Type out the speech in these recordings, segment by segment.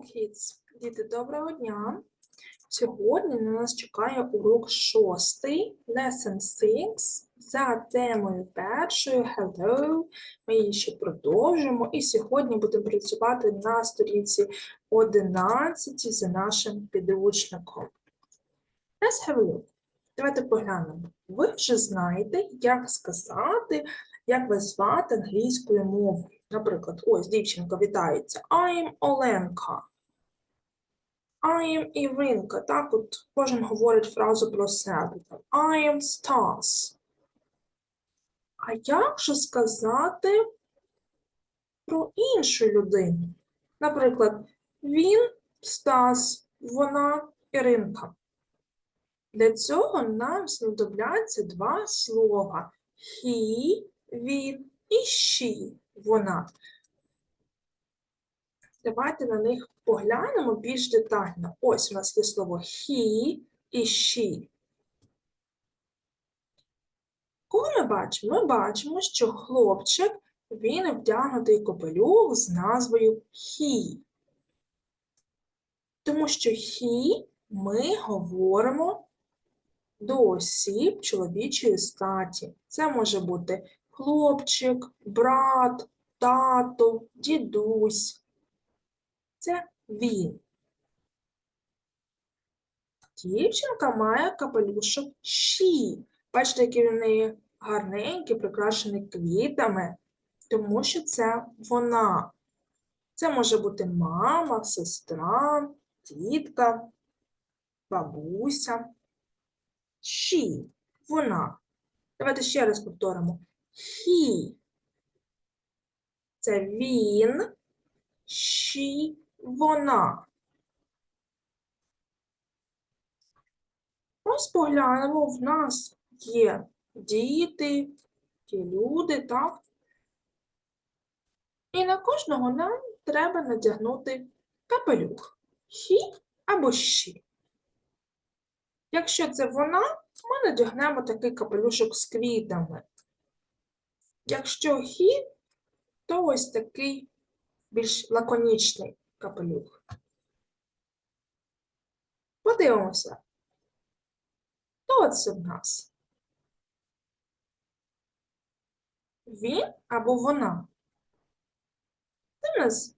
kids! Діти, доброго дня! Сьогодні на нас чекає урок шостий, lesson 6, за темою першою Hello. Ми її ще продовжимо. І сьогодні будемо працювати на сторінці 11 за нашим підручником. Let's have a look. Давайте поглянемо. Ви вже знаєте, як сказати, як вас звати англійською мовою. Наприклад, ось дівчинка вітається. I'm Оленка. I'm Іринка. Так, от кожен говорить фразу про себе. I am Стас. А як же сказати про іншу людину? Наприклад, він Стас, вона Іринка. Для цього нам знадобляться два слова he, він і she, вона. Давайте на них поглянемо більш детально. Ось у нас є слово he і she. Кого ми бачимо? Ми бачимо, що хлопчик він вдягнутий капелюх з назвою he. Тому що he ми говоримо до осіб чоловічої статі. Це може бути хлопчик, брат, тато, дідусь. Це він. Дівчинка має капелюшок щі. Бачите, який в неї гарненький, прикрашений квітами, тому що це вона. Це може бути мама, сестра, тітка, бабуся. She – вона. Давайте ще раз повторимо. He – це він, she – вона. Ось поглянемо, в нас є діти, ті люди, так? І на кожного нам треба надягнути капелюх. He або she. Якщо це вона, ми надягнемо такий капелюшок з квітами. Якщо he, то ось такий більш лаконічний капелюх. Подивимося. Хто це в нас? Він або вона? Це в нас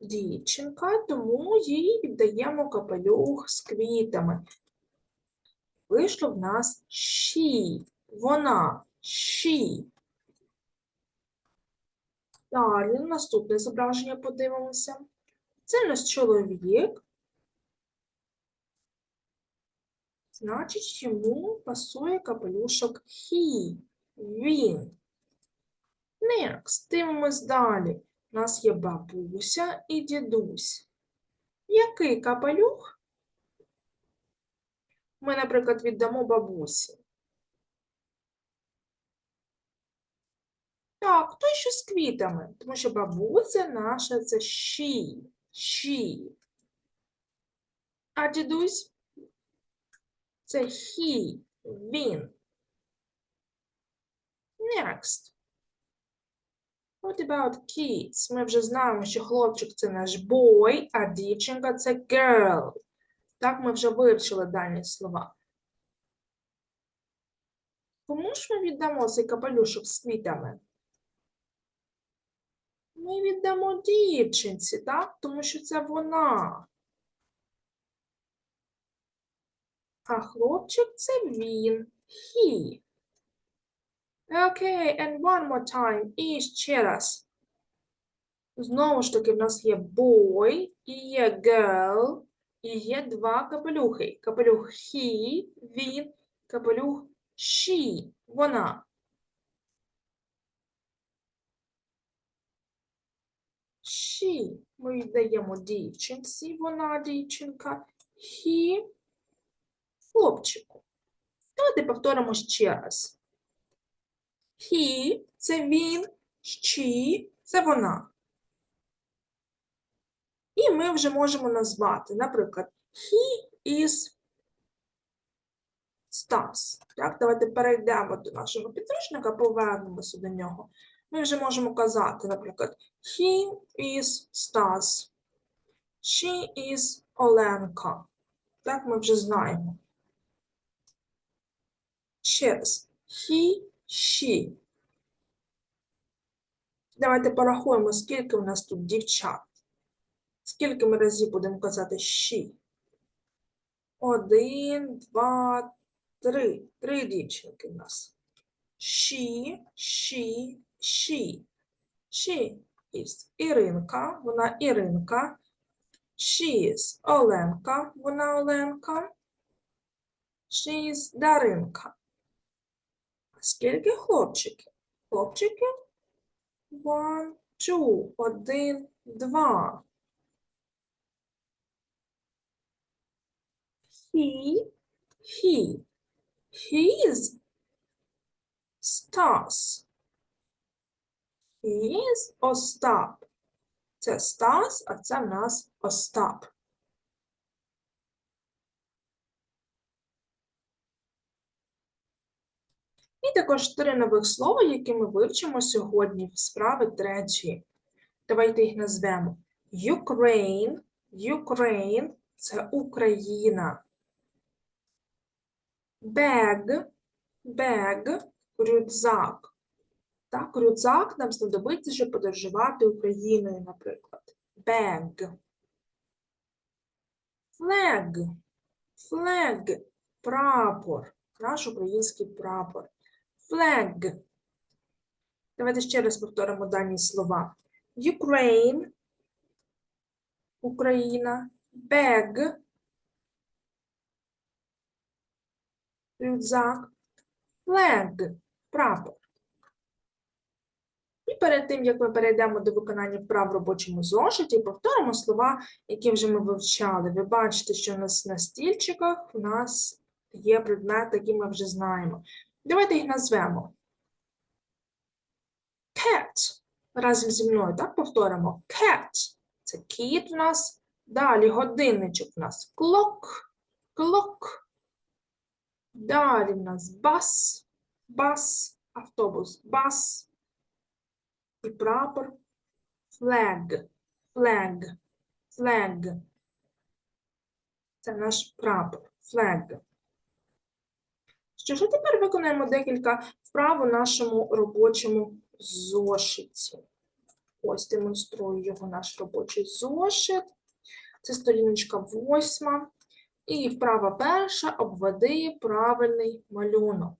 дівчинка, тому їй віддаємо капелюх з квітами. Вийшло в нас she, вона, she. Далі наступне зображення подивимося. Це у нас чоловік. Значить, йому пасує капелюшок he, він. Next, дивимось далі. У нас є бабуся і дідусь. Який капелюх? Ми, наприклад, віддамо бабусі. Так, той, що з квітами, тому що бабуся наша це she, she. А дідусь це he, він. Next. What about kids? Ми вже знаємо, що хлопчик це наш boy, а дівчинка це girl. Так, ми вже вивчили дані слова. Кому ж ми віддамо цей капелюшок з квітами? Ми віддамо дівчинці, так? Тому що це вона. А хлопчик це він. He. Okay, and one more time. І ще раз. Знову ж таки, в нас є boy і є girl. І є два капелюхи. Капелюх he, він, капелюх she, вона. She ми віддаємо дівчинці, вона дівчинка, he хлопчику. Давайте повторимо ще раз. He – це він, she – це вона. І ми вже можемо назвати, наприклад, he is Стас. Так, давайте перейдемо до нашого підручника, повернемося до нього. Ми вже можемо казати, наприклад, he is Стас. She is Оленка. Так ми вже знаємо. Ще раз. He, she. Давайте порахуємо, скільки у нас тут дівчат. Скільки ми разів будемо казати she? Один, два, три. Три дівчинки в нас. She, she, she. She is Іринка, вона Іринка. She is Оленка, вона Оленка. She is Даринка. Скільки хлопчиків? Хлопчиків? One, two, один, два. He, he, his Стас. His Остап. Це Стас, а це в нас Остап. І також три нових слова, які ми вивчимо сьогодні в справи третьої. Давайте їх назвемо. Ukraine, Ukraine – це Україна. Bag, bag – рюкзак. Так, рюкзак нам знадобиться, щоб подорожувати Україною, наприклад. Bag. Flag. Flag. Прапор. Наш український прапор. Flag. Давайте ще раз повторимо дані слова. Ukraine. Україна. Bag. Рюкзак. Flag. Прапор. І перед тим, як ми перейдемо до виконання вправ в робочому зошиті, повторимо слова, які вже ми вивчали. Ви бачите, що у нас на стільчиках у нас є предмети, які ми вже знаємо. Давайте їх назвемо. Cat. Разом зі мною, так, повторимо. Cat. Це кіт у нас. Далі годинничок у нас clock. Clock. Далі в нас бас. Бас. Автобус. Бас і прапор flag, flag, flag. Це наш прапор, flag. Що ж, тепер виконаємо декілька вправ у нашому робочому зошиті. Ось демонструю його наш робочий зошит. Це сторіночка восьма. І вправа перша обведи правильний малюнок.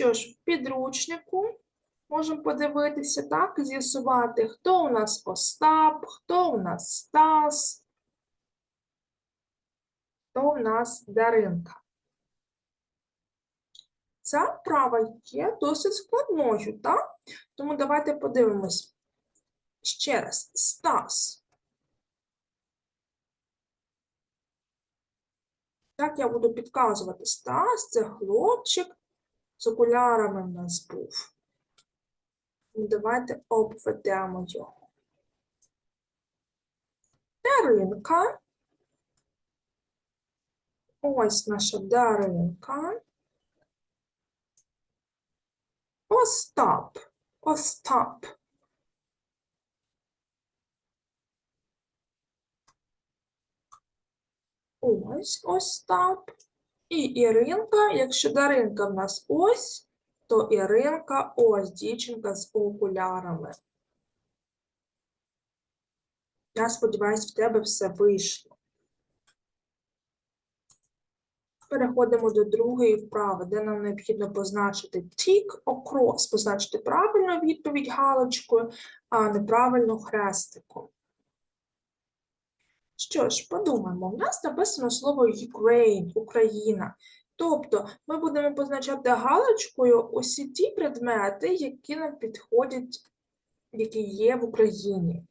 Що ж, в підручнику можемо подивитися, так, з'ясувати, хто у нас Остап, хто у нас Стас, хто у нас Даринка. Ця вправа є досить складною, так? Тому давайте подивимось ще раз. Стас. Так, я буду підказувати. Стас це хлопчик з окулярами в нас був. Ну, Давайте обведемо його. Даринка. Ось наша Даринка. Остап. Остап. Ось Остап. І Іринка, якщо Даринка в нас ось, то Іринка ось дівчинка з окулярами. Я сподіваюся, в тебе все вийшло. Переходимо до другої вправи, де нам необхідно позначити tick across, позначити правильну відповідь галочкою, а неправильно хрестиком. Що ж, подумаємо, у нас написано слово Ukraine, Україна. Тобто ми будемо позначати галочкою усі ті предмети, які нам підходять, які є в Україні.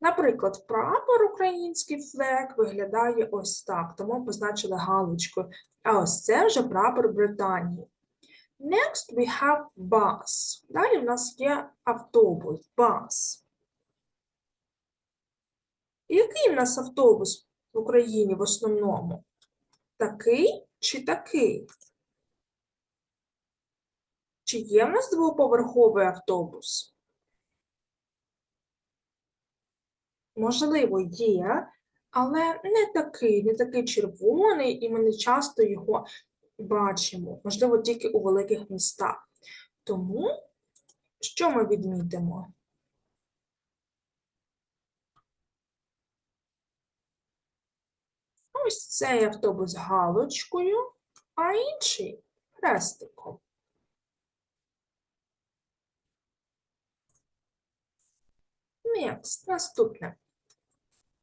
Наприклад, прапор український флег виглядає ось так, тому позначили галочкою. А ось це вже прапор Британії. Next we have bus. Далі в нас є автобус, bus. Який в нас автобус в Україні в основному? Такий чи такий? Чи є в нас двоповерховий автобус? Можливо, є, але не такий, не такий червоний, і ми не часто його бачимо, можливо, тільки у великих містах. Тому, що ми відмітимо? Ось цей автобус галочкою, а інший хрестиком. Next, наступне.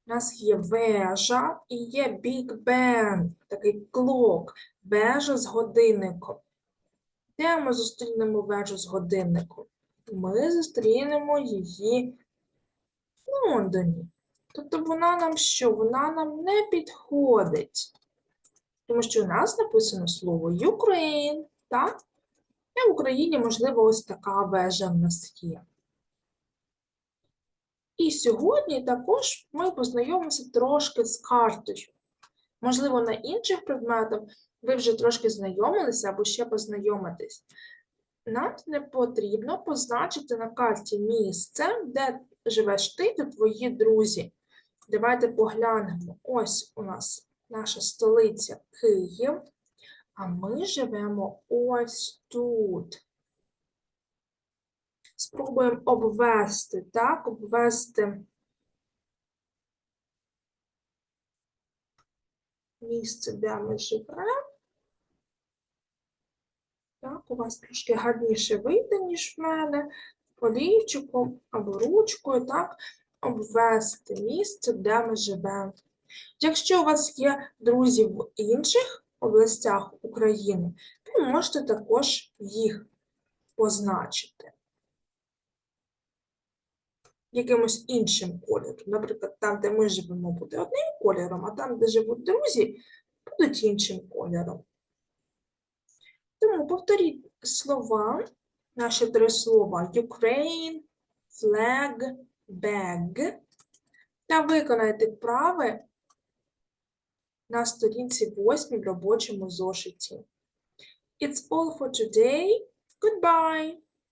У нас є вежа і є Big Ben, такий клок, вежа з годинником. Де ми зустрінемо вежу з годинником? Ми зустрінемо її в Лондоні. Тобто вона нам що? Вона нам не підходить. Тому що у нас написано слово Ukraine, так? І в Україні, можливо, ось така вежа в нас є. І сьогодні також ми познайомимося трошки з картою. Можливо, на інших предметах ви вже трошки знайомилися або ще познайомитесь. Нам не потрібно позначити на карті місце, де живеш ти та твої друзі. Давайте поглянемо. Ось у нас наша столиця Київ, а ми живемо ось тут. Спробуємо обвести, так, обвести місце, де ми живемо. Так, у вас трошки гарніше вийде, ніж в мене, олівчиком або ручкою, так, обвести місце, де ми живемо. Якщо у вас є друзі в інших областях України, ви можете також їх позначити якимось іншим кольором. Наприклад, там, де ми живемо, буде одним кольором, а там, де живуть друзі, будуть іншим кольором. Тому повторіть слова, наші три слова Ukraine, flag, bag, та виконайте вправи на сторінці 8 в робочому зошиті. It's all for today. Goodbye!